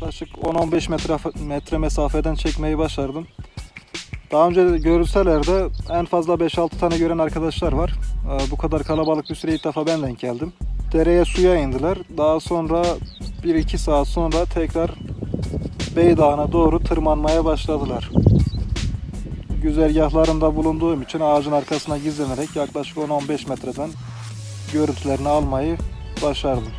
Yaklaşık 10-15 metre, metre mesafeden çekmeyi başardım. Daha önce de görülseler de en fazla 5-6 tane gören arkadaşlar var. Ee, bu kadar kalabalık bir süre ilk defa ben denk geldim. Dereye suya indiler. Daha sonra 1-2 saat sonra tekrar Beydağ'ına doğru tırmanmaya başladılar. Güzergahlarında bulunduğum için ağacın arkasına gizlenerek yaklaşık 10-15 metreden görüntülerini almayı başardım.